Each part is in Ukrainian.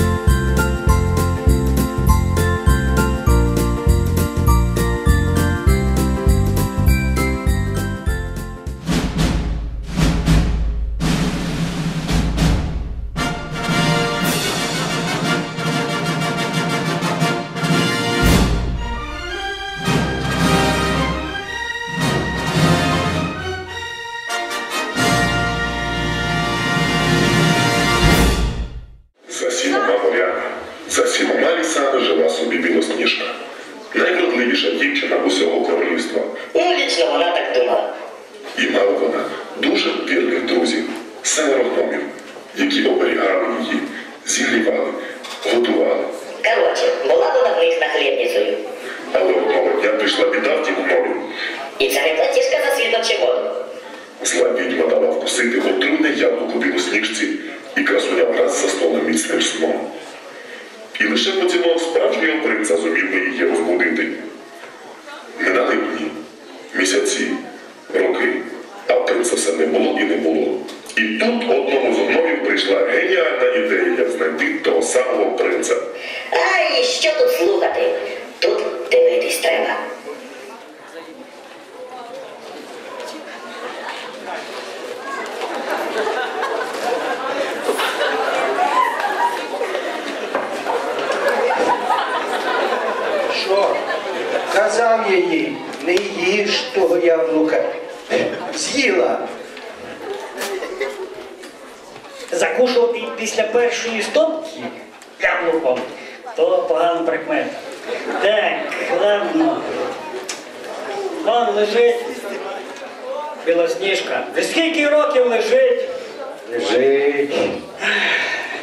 За Найвродливіша дівчина усього королівства. Ну, лічно вона так думала. І мала вона дуже вірних друзів, семеро гномів, які оберігали її, зігрівали, готували. Коротше, була вона в них нахлібницею. Але одного дня прийшла біда в тім гномів. І не платіжка за світло воду. Зла відьма дала вкусити отруйне яблуко білосніжці, і красуня враз заснула міцним сном. І лише поцілунок справжнього принца зумів би її розбудити. Ай, що тут слухати? Тут дивитись треба. Що? Казав я їй, не їж того яблука. З'їла. закушувати після першої стопки яблуком, то погана прикмета. Так, ладно. Вон лежить білосніжка. Ви скільки років лежить? Лежить.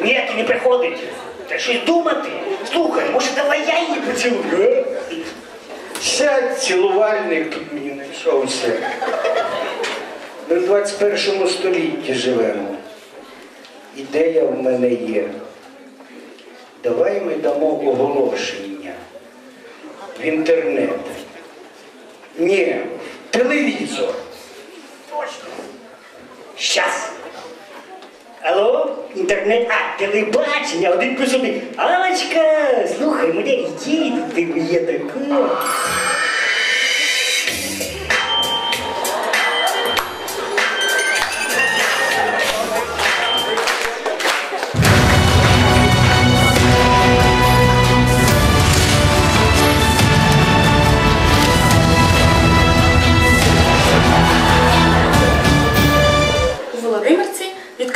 Ніяк і не приходить. Треба щось думати. Слухай, може давай я її поцілую? Сядь, цілувальник мені знайшовся. Ми в 21 столітті живемо. Ідея в мене є. Давай ми дамо оголошення в інтернет. Ні, телевізор. Точно. Щас. Алло, інтернет, а, телебачення, один плюс один. Алочка, слухай, мене ідея тебе є така.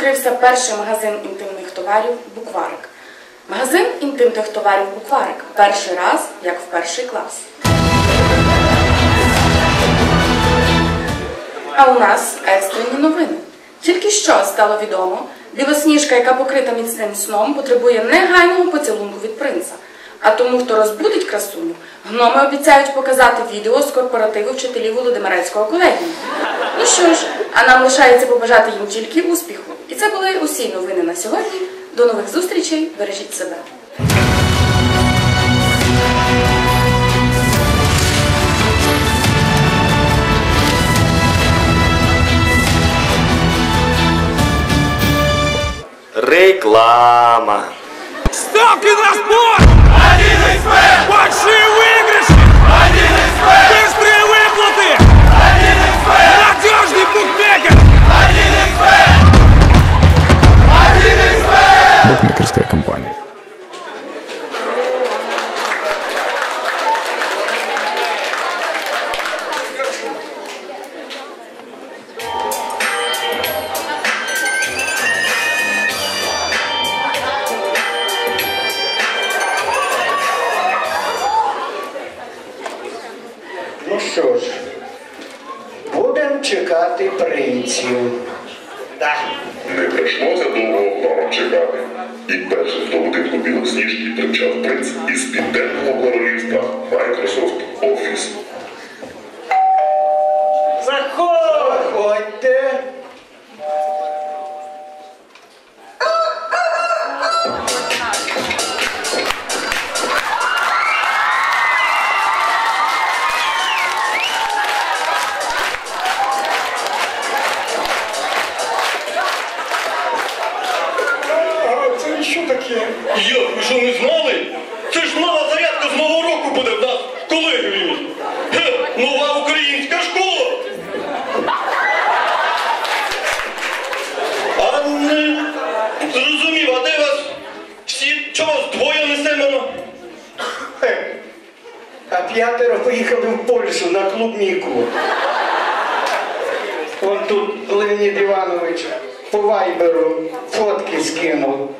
Відкрився перший магазин інтимних товарів Букварик. Магазин інтимних товарів Букварик. Перший раз, як в перший клас. А у нас екстрені новини. Тільки що стало відомо, білосніжка, яка покрита міцним сном, потребує негайного поцілунку від принца. А тому, хто розбудить красуню, гноми обіцяють показати відео з корпоративу вчителів Володимирецького колегію. Ну що ж, а нам лишається побажати їм тільки успіху. І це були усі новини на сьогодні. До нових зустрічей, бережіть себе. Реклама. Ставки на спорт! 1xBet! Большие выигрыши! 1xBet! Быстрые выплаты! 1xBet! Надежный букмекер! 1xBet! Букмекерская компания. Будинку білосніжки примчав принц із південного королівства Microsoft Office. Як, ви що не знали? Це ж нова зарядка з нового року буде в нас. Ге, Нова українська школа. А не зрозумів, а де вас всі чого двоє не семеро? А п'ятеро поїхали в Польщу на клубніку. Он тут Леонід Іванович по вайберу фотки скинув.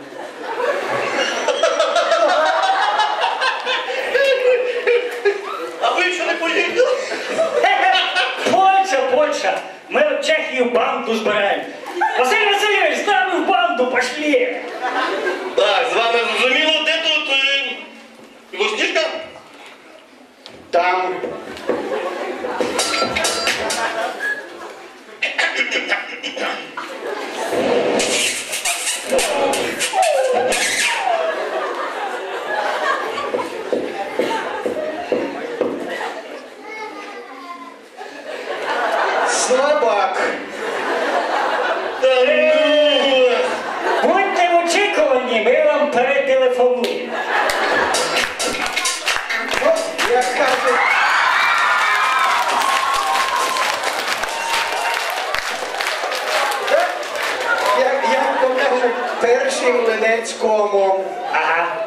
Uh-huh.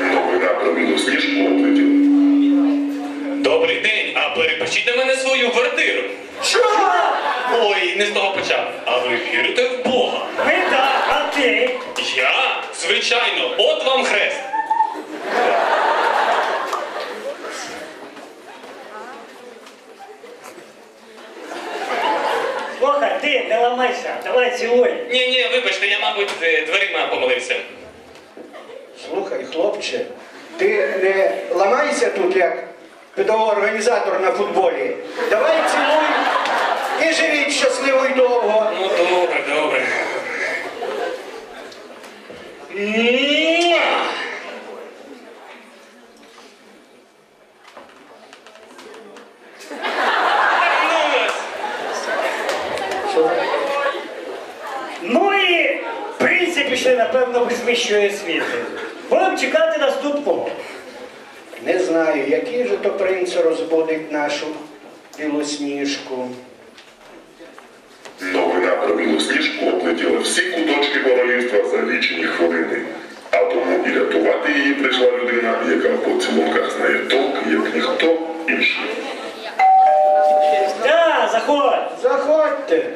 Новина про білосніжку облетіла. Добрий день, а перепишіть на мене свою квартиру. Що? Ой, не з того почав. А ви вірите в Бога? Ми так, а ти? Я? Звичайно, от вам хрест. Слухай, ти, не ламайся, давай цілуй. Ні, ні, вибачте, я, мабуть, е, дверима помилився. Слухай, хлопче, ти не ламайся тут як педагог-організатор на футболі. Давай цілуй і живіть щасливо й довго. Ну, добре, добре. Ну. І в принципі ще, напевно, без вищої освіти. Будемо чекати наступного. Не знаю, який же то принц розбудить нашу білосніжку. Новина про білосніжку облетіла всі куточки королівства за лічені хвилини. А тому і рятувати її прийшла людина, яка в поцілунках знає толк, як ніхто інший. Да, заходь. Заходьте.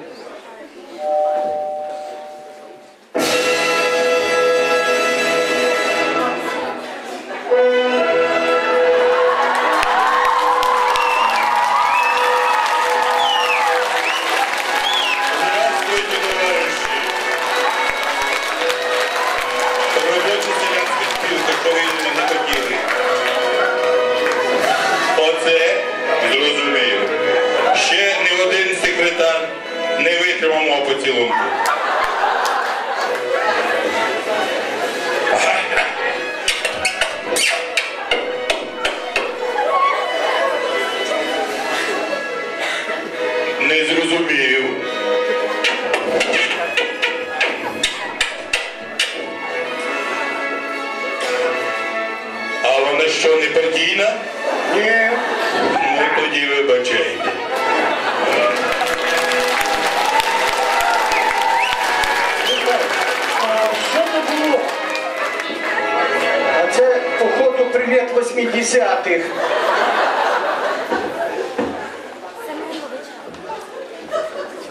А це, походу, привіт 80-х.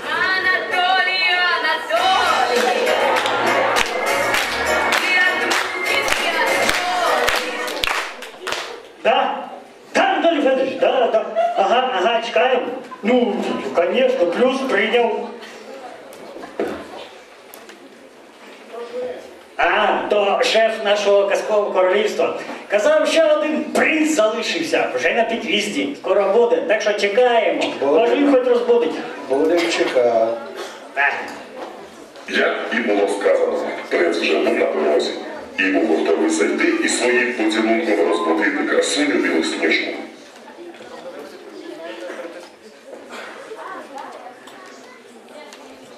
Анатолий, Анатолий. Ты отмутишь, Анатолий. Да? Да, Анатолій Федорович, да, да. Ага, ага, чекаємо. Ну, конечно, плюс прийняв. Нашого казкового королівства. Казав, ще один принц залишився, вже на під'їзді. Скоро буде, так що чекаємо. Може він хоч розбудить. Будемо чекати. Так. Як і було сказано, принц вже був на дорозі і був готовий зайти і своїм поцілунком розбудити красуню білосніжку.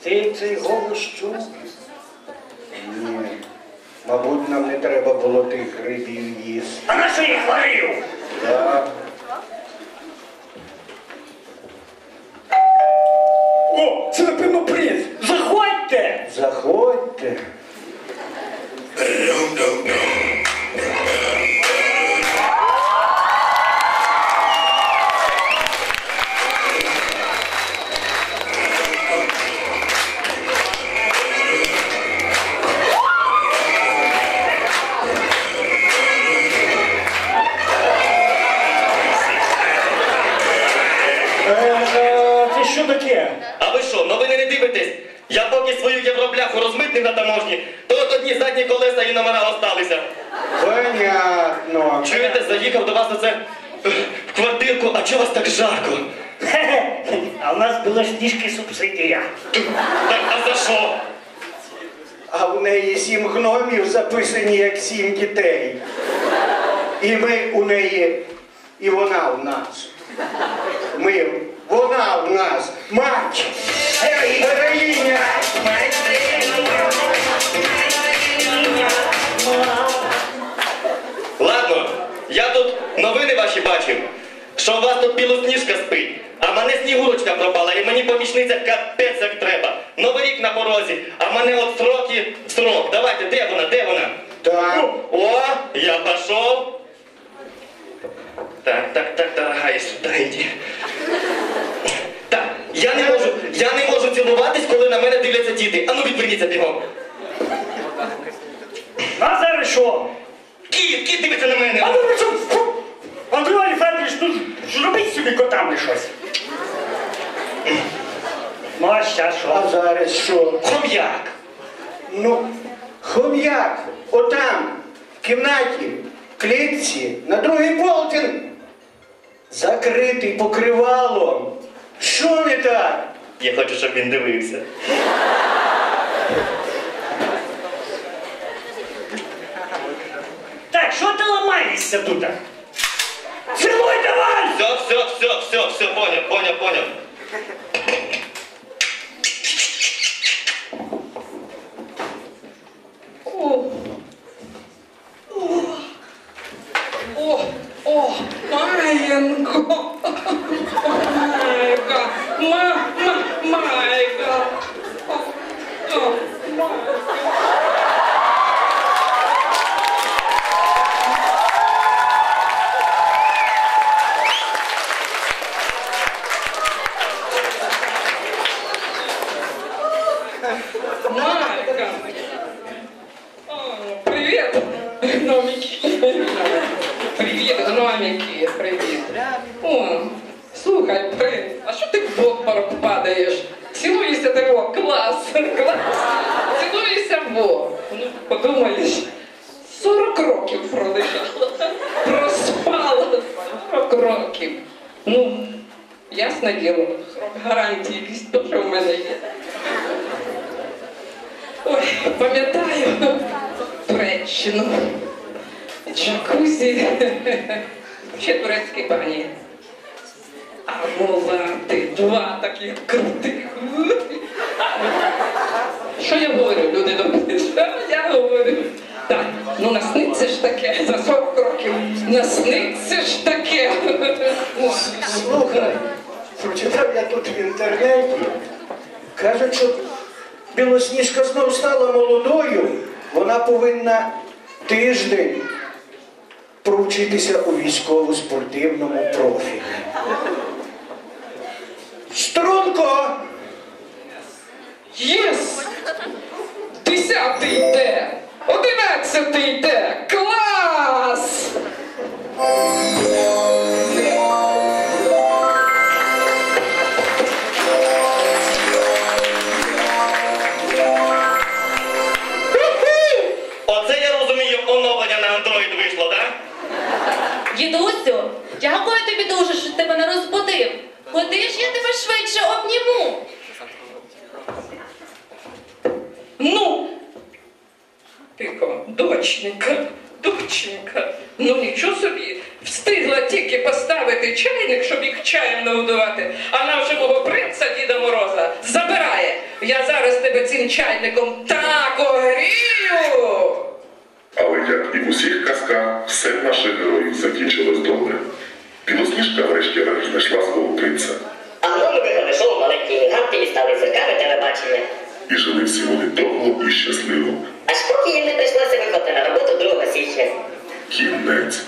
Ти цей голос чув? Ні. Мабуть, нам не треба було тих грибів їсти. А на що їх варив? Да. О, це напевно приз. Заходьте! Заходьте. Я поки свою євробляху розмитнив на таможні, то от одні задні колеса і номера осталися. Понятно. Чуєте, заїхав до вас оце е, в квартирку, а чого вас так жарко? А в нас білосніжки субсидія. Так, а за що? А в неї сім гномів записані як сім дітей. І ми у неї, і вона в нас. Ми, вона в нас, мать, героїня. Ладно, я тут новини ваші бачив, що у вас тут білосніжка спить, а мене снігурочка пропала, і мені помічниця капець як треба. Новий рік на порозі, а мене от сроки срок. Давайте, де вона, де вона? Так. О, я пошел. Так, так, так, дорогая, сюда иди. Я не можу, я не можу цілуватись, коли на мене дивляться діти. А ну відверніться бігом. А зараз що? Кіт, кіт дивиться на мене. А ну що? фу! Андрій Олександрович, ну зробіть собі котами щось. Ну, а А що? зараз що? Хом'як. Ну, хом'як, отам, в кімнаті, в клітці, на другий полтин, закритий покривалом. Що не так? Я хочу, щоб він дивився. Так, що ти ламаєшся тут? Цілуй давай! Все, все, все, все, все, понял, понял, понял. О, о, Маєнко. my, my, my God. Oh, oh, my. Що ти в обморок падаєш? Цілуйся ти во, клас, клас. Цілуйся во. Ну, подумаєш, 40 років пролежала. Проспала 40 років. Ну, ясне діло, срок гарантії якийсь теж у мене є. Ой, пам'ятаю Туреччину. Джакузі. Ще турецькі бані. А мулати, два таких крутих. Що я говорю, люди добрі? Що я говорю? Так, ну насниться ж таке за 40 років. Насниться ж таке. Слухай, прочитав я тут в інтернеті. Кажуть, що білосніжка знов стала молодою. Вона повинна тиждень провчитися у військово-спортивному профілі. Струнко! Єс! Десятий йде! Одинадцятий йде! Клас! Оце я розумію, оновлення на Android вийшло, так? Дідусю, дякую тобі дуже, що ти мене розбудив. Куди ж я тебе швидше обніму? Ну, тихо, доченька, доченька. Ну нічого собі, встигла тільки поставити чайник, щоб їх чаєм нагодувати, а нам вже мого принца Діда Мороза забирає. Я зараз тебе цим чайником так огрію. Але як і в усіх казках, все наших героїв закінчилось добре кішка врешті-решт знайшла свого принца. А гном його знайшов маленькі гіганти і стали зірками телебачення. І жили всі вони довго і щасливо. Аж поки їм не прийшлося виходити на роботу 2 січня. Кінець.